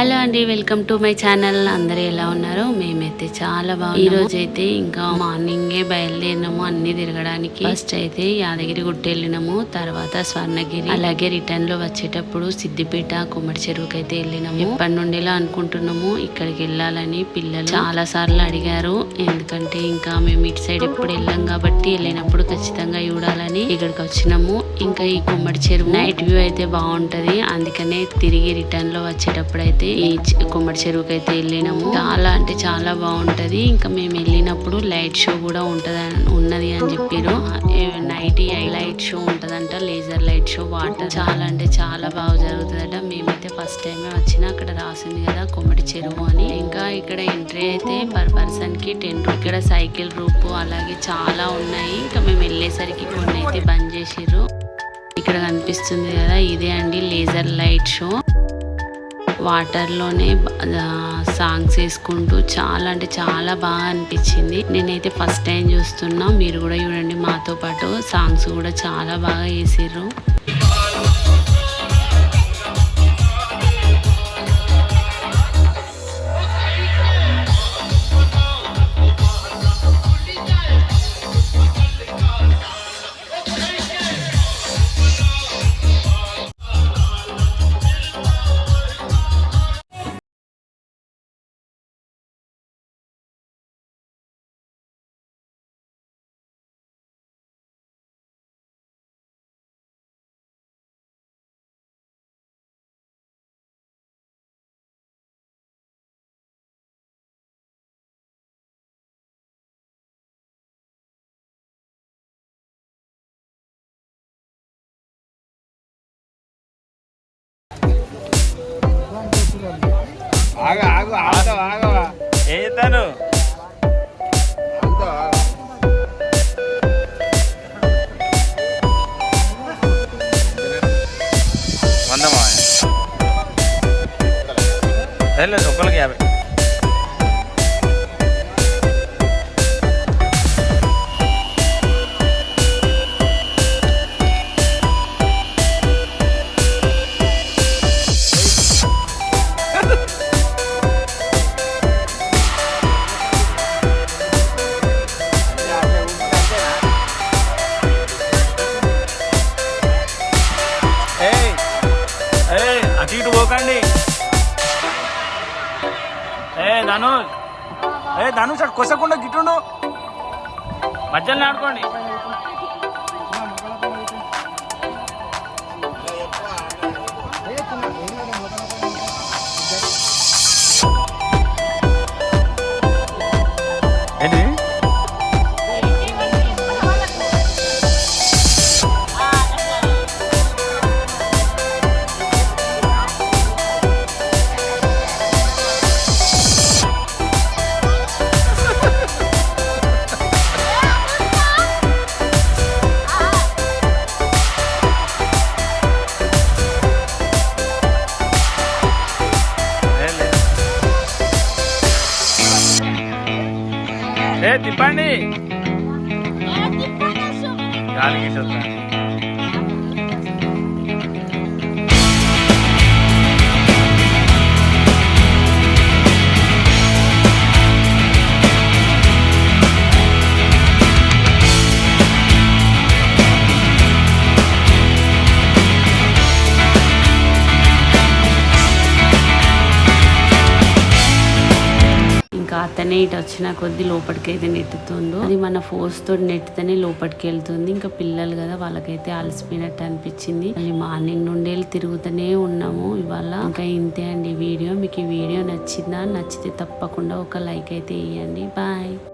Hello అండి welcome to my channel. అందరూ ఎలా ఉన్నారు? మేమైతే చాలా బాగా ఈ రోజు అయితే ఇంకా మార్నింగే బయలుదేరినాము అన్ని తిరగడానికి. ఫస్ట్ అయితే యాదగిరి గుట్ట వెళ్ళినాము తర్వాత స్వర్ణగిరి. అలాగే రిటర్న్లో వచ్చేటప్పుడు సిద్దిపేట కుమ్మడి చెరువుకి అయితే వెళ్ళినాము. ఎప్పటి నుండిలా అనుకుంటున్నాము ఇక్కడికి వెళ్ళాలని పిల్లలు చాలా సార్లు అడిగారు. ఎందుకంటే ఇంకా మేము ఇటు సైడ్ ఎప్పుడు వెళ్ళాం కాబట్టి వెళ్ళినప్పుడు ఖచ్చితంగా చూడాలని ఇక్కడికి వచ్చినాము. ఇంకా ఈ కుమ్మడి చెరువు నైట్ వ్యూ అయితే బాగుంటది. అందుకనే తిరిగి రిటర్న్లో వచ్చేటప్పుడు అయితే ఈ గుమ్మడి చెరువుకి అయితే వెళ్ళినాము. చాలా అంటే చాలా బాగుంటది. ఇంకా మేము వెళ్ళినప్పుడు లైట్ షో కూడా ఉంటది ఉన్నది అని చెప్పారు నైట్ లైట్ షో ఉంటదంట లేజర్ లైట్ షో వాటర్. చాలా అంటే చాలా బాగా జరుగుతుందట. మేమైతే ఫస్ట్ టైం వచ్చిన అక్కడ రాసింది కదా కొమ్మటి చెరువు అని. ఇంకా ఇక్కడ ఎంట్రీ అయితే పర్ పర్సన్కి టెన్ ఇక్కడ సైకిల్ రూపు అలాగే చాలా ఉన్నాయి. ఇంకా మేము వెళ్ళేసరికి కొన్ని అయితే బంద్ చేసిర్రు. ఇక్కడ కనిపిస్తుంది కదా ఇదే అండి లేజర్ లైట్ షో. వాటర్లోనే సాంగ్స్ వేసుకుంటూ చాలా అంటే చాలా బాగా అనిపించింది. నేనైతే ఫస్ట్ టైం చూస్తున్నా. మీరు కూడా చూడండి. మాతో పాటు సాంగ్స్ కూడా చాలా బాగా వేసిర్రు. ఆగు ఆగు ఆగుతావా ఆగవా ఏం చేస్తాను ఆగుతావా వందమా లేదు యాభై. ఏ ధనుష్. ఏ ధనుష్ అటు కొసకుండా గిట్టుండు. మధ్యలో ఆడుకోండి. తిప్పండి గాలికి ఇంకా అతనే ఇటు వచ్చిన కొద్ది లోపలికి అయితే నెట్టుతుందో అది మన ఫోర్స్ తోటి నెట్టితేనే లోపలికి వెళ్తుంది. ఇంకా పిల్లలు కదా వాళ్ళకైతే అలసిపోయినట్టు అనిపించింది. మళ్ళీ మార్నింగ్ నుండి తిరుగుతూనే ఉన్నాము ఇవాళ. ఇంకా ఇంతే అండి వీడియో. మీకు ఈ వీడియో నచ్చిందా? నచ్చితే తప్పకుండా ఒక లైక్ అయితే ఇవ్వండి బాయ్